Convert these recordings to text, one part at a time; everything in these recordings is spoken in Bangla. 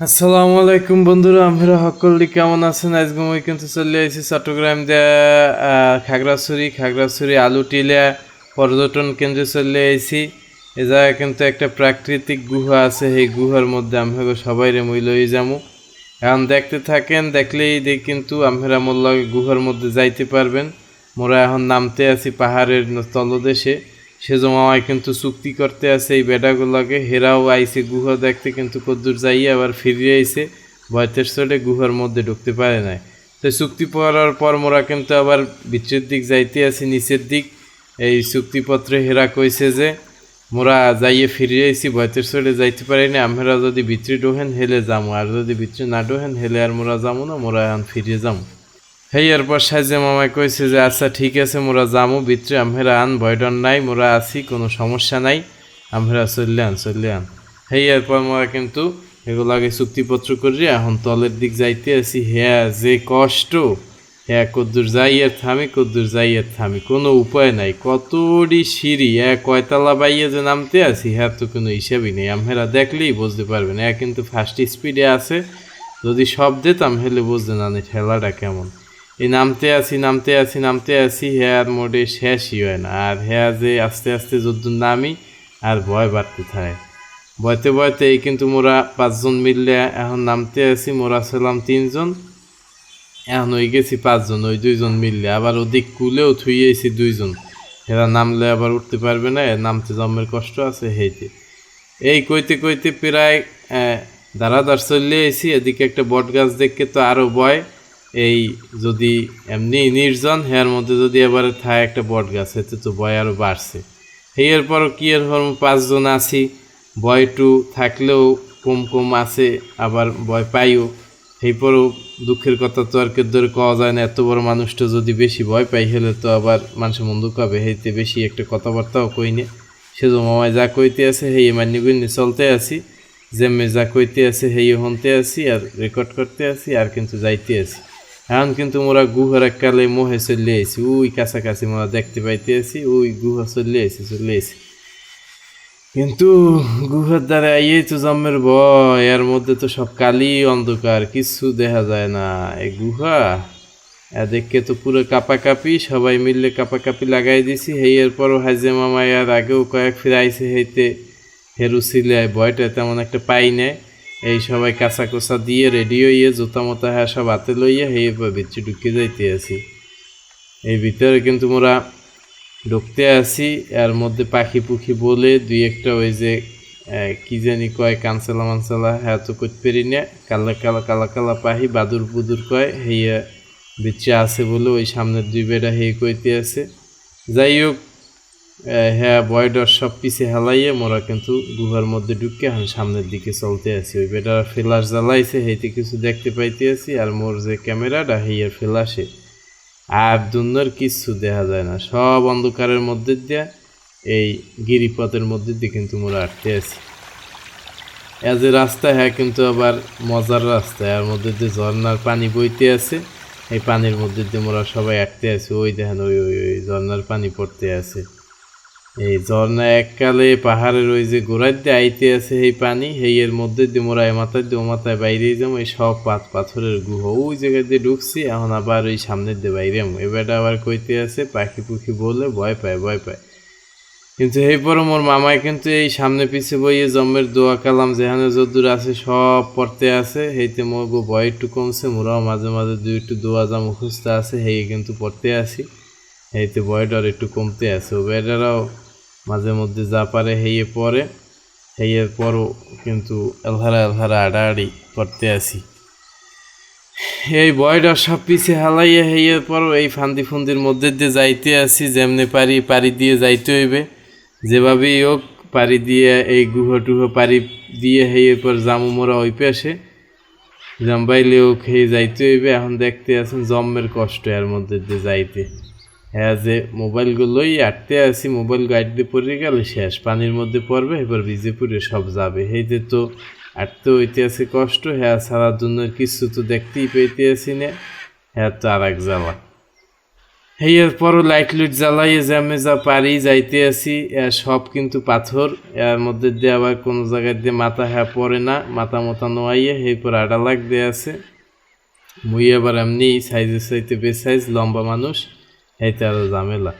আসসালামু আলাইকুম বন্ধুরা, আমরা সকলে কেমন আছেন? আজকে মই কিন্তু চলে আইছি চট্টগ্রাম দিয়ে খাগড়াছড়ি খাগড়াছড়ি আলু টিলা পর্যটন কেন্দ্রে চলে আইছি। এ জায়গায় কিন্তু একটা প্রাকৃতিক গুহা আছে, সেই গুহার মধ্যে আমরা সবাই রে মই লই যামু। এখন দেখতে থাকেন, দেখলেই দেখ কিন্তু আমরা মোর লগে গুহার মধ্যে যাইতে পারবেন। মোরা এখন নামতে আছি পাহাড়ের তলদেশে। সেজো মামাই কিন্তু চুক্তি করতে আছে এই বেডাগুলোকে হেরাও আইছে, গুহা দেখতে কিন্তু কদ্দূর যাইয়ে আবার ফিরে আইছে বয়তের চলে গুহার মধ্যে ঢুকতে পারে নাই। তো চুক্তি পড়ার পর মোরা কিন্তু আবার ভিতরের দিক যাইতে আছি, নিচের দিক। এই চুক্তিপত্রে হেরা কইছে যে, মোরা যাইয়ে ফিরে আইছি বয়তের চলে যাইতে পারি না আমরা যদি ভিতরে ডোহেন, হেলে যামু, আর যদি ভিতরে না ডোহেন, হেলে আর মোরা যামু না, মোরা এখন ফিরে যামু। হেই, এরপর সাইজে মামাই কইছে যে আচ্ছা ঠিক আছে, মোরা যামু, ভিতরে আমরা আন ভয়ডন নাই, মোরা আছি, কোনো সমস্যা নাই। আমরা চললে আন চললে আন। হেই, এরপর মোরা কিন্তু এগুলো আগে চুক্তিপত্র করি এখন তলের দিক যাইতে আছি। হ্যাঁ যে কষ্ট হ্যাঁ কদ্দুর যাই আর থামি, কদ্দুর যাই আর থামি। কোনো উপায় নাই। কতটি সিঁড়ি হ্যাঁ কয়তলা বাইয়ে যে নামতে আছি হ্যাঁ তো কোনো হিসাবই নেই। আমরা দেখলেই বুঝতে পারবেন। হ্যাঁ কিন্তু ফার্স্ট স্পিডে আছে। যদি সব দিতাম হেলে বুঝতে নে ঠেলাটা কেমন। এই নামতে আছি নামতে আছি নামতে আছি হেয়ার মোডে শেষই হয় না। আর হেয়া যে আস্তে আস্তে যদ্দুর নামি আর ভয় বাড়তে থাকে। বয়তে বয়তে এই কিন্তু মোরা পাঁচজন মিললে এখন নামতে আছি মোরা ছিলাম তিনজন এখন ওই গেছি পাঁচজন ওই দুইজন মিললে। আবার ওদিক কুলেও থুইয়েছি দুইজন। এরা নামলে আবার উঠতে পারবে না নামতে জন্মের কষ্ট আছে হেইতে। এই কইতে কইতে প্রায় আহ, দাঁড়াদার চলে এসি এদিকে একটা বট গাছ দেখে তো আরও ভয়। এই যদি এমনি নির্জন, হেয়ার মধ্যে যদি এবারে থাকে একটা বট গাছ, এতে তো ভয় আরও বাড়ছে। এই এরপর কি এর হরম পাঁচজন আছি ভয় টু থাকলেও কম কম আছে, আবার ভয় পাইও। এই পরও দুঃখের কথা তো আর কেউ ধরে কওয়া যায় না, এত বড় মানুষটা যদি বেশি ভয় পাই হলে তো আবার মানুষের মন্দ কবে হেইতে বেশি একটা কথাবার্তাও কই নে। সেজো মামায় যা কইতে আছে, হেই মান্য গুণে চলতে আছি। যেমে যা কইতে আছে হেই হনতে আছি, আর রেকর্ড করতে আসি আর কিন্তু যাইতে আছি। এখন কিন্তু মোরা গুহার এককালে মোহে চলে আইছি। ওই কাছাকাছি মোরা দেখতে পাইতে আছি ওই গুহা চলে আইছি চলে আইছি। কিন্তু গুহার দ্বারা আইয়ে তো জন্মের ভয়, এর মধ্যে তো সব কালি অন্ধকার, কিছু দেখা যায় না। এই গুহা দেখে তো পুরো কাপাকাপি, সবাই মিললে কাপাকাপি লাগাই দিছি। হেই এরপরও হাজে মামা আর আগেও কয়েক ফিরে আইছে হেইতে হেরু ছিলে ভয়টা তেমন একটা পাই নাই। এই সবাই কাঁচা কোচা দিয়ে রেডি হইয়ে জুতা মতা হ্যাঁ সব হাতে লইয়া হেই ভিতরে ঢুকে যাইতে আছি। এই ভিতরে কিন্তু মোরা ঢুকতে আসি এর মধ্যে পাখি পুখি বলে দুই একটা ওই যে কি জানি কয়, কানসালা মানসালা হ্যাঁ তো করতে পারি না, কালা কালা কালা কালা পাহি বাদুর বুদুর কয়, হেইয়া বিচ্ছে আছে বলে ওই সামনের দুই বেড়া হেই কইতে আছে। যাই হোক হ্যাঁ বয়ডর সব পিছে হেলাইয়ে মোরা কিন্তু গুহার মধ্যে ঢুকে এখন সামনের দিকে চলতে আছি। ওই বেটার ফ্ল্যাশ জ্বালাইছে, হেইতে কিছু দেখতে পাইতে আছি আর মোর যে ক্যামেরাটা হেইয়ার ফ্ল্যাশে। আর দুনিয়ার কিচ্ছু দেখা যায় না। সব অন্ধকারের মধ্যে দিয়ে এই গিরিপথের মধ্যে দিয়ে কিন্তু মোরা আটতে আছি। এজ এ রাস্তা হ্যাঁ কিন্তু আবার মজার রাস্তা। এর মধ্যে দিয়ে ঝর্ণার পানি বইতে আছে। এই পানির মধ্যে দিয়ে মোরা সবাই আটতে আছে। ওই দেখেন, ওই ওই ওই ঝর্ণার পানি পড়তে আছে। এই ঝর্ণা এককালে পাহাড়ের ওই যে দিয়ে আইতে আছে এই পানি, এই এর মধ্যে দিয়ে মোরা মাথায় দিয়ে মাথায় বাইরে যাম এই সব পাত পাথরের গুহ। ওই জায়গায় দিয়ে ঢুকছি, এখন আবার ওই সামনের দিয়ে বাইরে যাব। এবারটা আবার কইতে আছে, পাখি পুখি বলে ভয় পায় ভয় পায়। কিন্তু এই পরে মোর মামাই কিন্তু এই সামনে পিছে বইয়ে জন্মের দোয়া কালাম, যেখানে যদুর আছে সব পড়তে আছে, হেইতে মোর ভয় একটু কমছে, মোরাও মাঝে মাঝে দুই একটু দোয়া যা মুখস্থ আছে হেই কিন্তু পড়তে আসি। হেইতে ভয়টার একটু কমতে আছে। বেটারাও মাঝে মধ্যে যা পারে হেয়ে পরে হেয়ের পরও কিন্তু এলহারা এলহারা আড়াআড়ি করতে আসি। এই বয়টা সব পিছে হালাইয়া হেয়ের পরও এই ফান্দি ফুন্দির মধ্যে দিয়ে যাইতে আসি, যেমনি পারি পারি দিয়ে যাইতে হইবে। যেভাবেই হোক, পারি দিয়ে এই গুহ টুহ পারি দিয়ে হেয়ের পর জামু মোরা ওই পেশে জাম্বাইলে হোক খেয়ে যাইতে হইবে, এখন দেখতে আছেন জম্মের কষ্ট এর মধ্যে দিয়ে যাইতে। হ্যাঁ যে মোবাইলগুলোই আটতে আসি মোবাইল গাইড দিয়ে পড়ে গেলে শেষ। পানির মধ্যে পড়বে, এবার ভিজে পুড়ে সব যাবে। এই যে তো আটতে হইতে আছে কষ্ট হ্যাঁ সারা দুনিয়ার কিছু তো দেখতেই পেতে আসি না। হ্যাঁ তো আর এক জ্বালা হেয়ার পরও লাইট লুইট জ্বালাইয়ে জ্যামে যা পারি যাইতে আছি। এ সব কিন্তু পাথর, এর মধ্যে দিয়ে আবার কোনো জায়গায় দিয়ে মাথা হ্যাঁ পড়ে না, মাথা মাথা নোয়াইয়ে সেই পর আডা লাগ দিয়ে আছে। মুই আবার এমনি সাইজের সাইতে বেশ সাইজ লম্বা মানুষ। এইতে আরও ঝামেলা।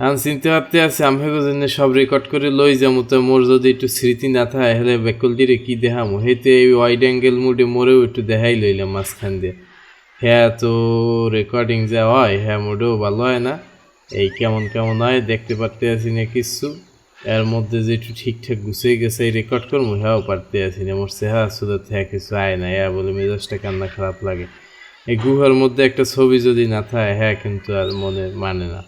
এখন চিনতে পারতে আছে আমি জন্য সব রেকর্ড করে লই যাব তো, মোর যদি একটু স্মৃতি না থাকে হলে বেকল দিলে কি দেখামো? হেতে এই ওয়াইড অ্যাঙ্গেল মুডে মোরেও একটু দেখাই লইলাম মাঝখান দিয়ে। হ্যাঁ তো রেকর্ডিং যা হয় হ্যাঁ মোটেও ভালো হয় না। এই কেমন কেমন হয়, দেখতে পারতে আছি না কিছু। এর মধ্যে যে একটু ঠিকঠাক গুছিয়ে গেছে, এই রেকর্ড করব হ্যাঁও পারতে আছি না। মোর চেহারা শুধু থেকে কিছু আয় না হ্যাঁ বলে মেজাজটা কান্না খারাপ লাগে। এই গুহার মধ্যে একটা ছবি যদি না থাকে হ্যাঁ কিন্তু আর মনে মানে না।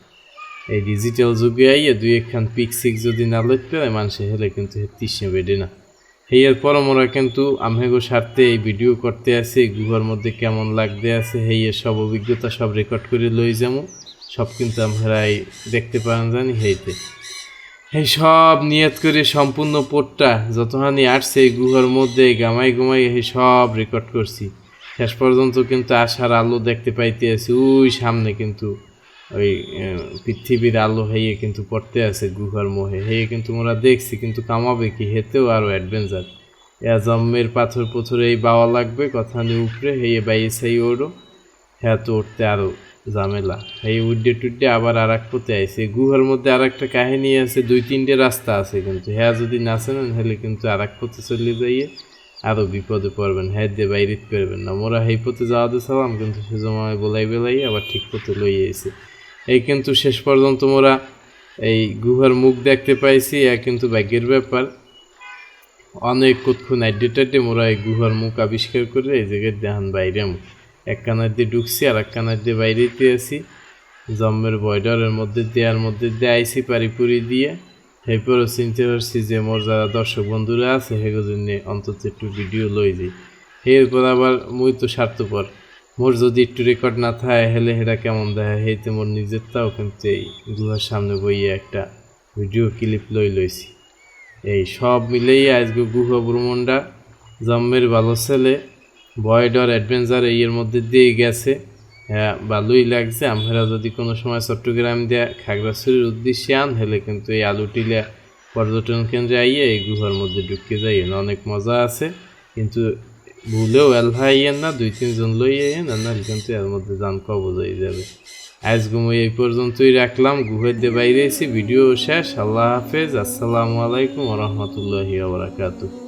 এই ডিজিটাল যুগে আইয়ে দুই একখান পিক সিক যদি না লইতে পারে মানুষে হেলে কিন্তু তিসে বেডে না। হেয়ার পর মোরা কিন্তু আমেগো স্বার্থে এই ভিডিও করতে আছে গুহার মধ্যে কেমন লাগতে আছে হেয়ের সব অভিজ্ঞতা সব রেকর্ড করে লই যাব সব কিন্তু আমরা দেখতে পারেন জানি হেইতে। এই সব নিয়ত করে সম্পূর্ণ পোটটা যতখানি আসছে এই গুহার মধ্যে গামাই গুমাই এই সব রেকর্ড করছি। শেষ পর্যন্ত কিন্তু আশার আলো দেখতে পাইতে আছি ওই সামনে কিন্তু ওই পৃথিবীর আলো হইয়ে কিন্তু পড়তে আছে গুহার মোহে। হইয়ে কিন্তু মোরা দেখছি, কিন্তু কামাবে কি? হেতেও আরও অ্যাডভেঞ্চার এ জম্মের পাথর পথর এই বাওয়া লাগবে, কথা নিয়ে উপরে, হেয়ে বাইয়ে সেই ওড়ো। হ্যাঁ তো উঠতে আরও ঝামেলা। এই উড্ডে টুড্ডে আবার আর এক পথে আইসে গুহার মধ্যে আর একটা কাহিনী আছে, দুই, তিনটে রাস্তা আছে কিন্তু। হ্যাঁ যদি না চেনেন হলে কিন্তু আর এক পথে চলে যাইয়ে আরও বিপদে পড়বেন হ্যাঁ দিয়ে বাইরে পারবেন না। মোরা এই পথে যাওয়া দিয়েছিলাম কিন্তু সে সময় বলাই বেলাই আবার ঠিক পথে লইয়ে এসে এই কিন্তু শেষ পর্যন্ত মোরা এই গুহার মুখ দেখতে পাইছি, এ কিন্তু ভাগ্যের ব্যাপার। অনেক কতক্ষণ আড্ডে টাড্ডে মোরা এই গুহার মুখ আবিষ্কার করে এই জায়গায় দেহান বাইরে আমু। এক কানার দিয়ে ঢুকছি আর এক কানার দিয়ে বাইরেতে আছি জম্মের বয়ডারের মধ্যে দেওয়ার মধ্যে দিয়ে আইসি পারিপুরি দিয়ে। এরপরও চিনতে পারছি যে মোর যারা দর্শক বন্ধুরা আছে সেগুলো জন্য অন্তত একটু ভিডিও লই যাই। এরপর আবার মুই তো স্বার্থপর। মোর যদি একটু রেকর্ড না থাকে হেলে হেরা কেমন দেখা হেতে মোর নিজেরটাও কিন্তু এই গুহার সামনে বইয়ে একটা ভিডিও ক্লিপ লই লইছি। এই সব মিলেই আজকে গুহা ভ্রমণটা। জম্মের ভালো ছেলে বয়ডর অ্যাডভেঞ্চার এর মধ্যে দিয়ে গেছে। হ্যাঁ ভালোই লাগছে। আমরা যদি কোনো সময় চট্টগ্রাম দিয়ে খাগড়াছড়ির উদ্দেশ্যে আন হলে কিন্তু এই আলুটিলা পর্যটন কেন্দ্রে আইয়ে এই গুহার মধ্যে ঢুকে যাই না। অনেক মজা আছে, কিন্তু ভুলেও এলহা আইয়েন না, দুই, তিনজন লই আইয়েন, আর নাহলে কিন্তু এর মধ্যে যান কবজ হয়ে যাবে। আজ ঘুমোই এই পর্যন্তই রাখলাম। গুহের দিয়ে বাইরে এসে ভিডিও শেষ। আল্লাহ হাফেজ। আসসালামু আলাইকুম রহমতুল্লাহি আবরাকাতুহ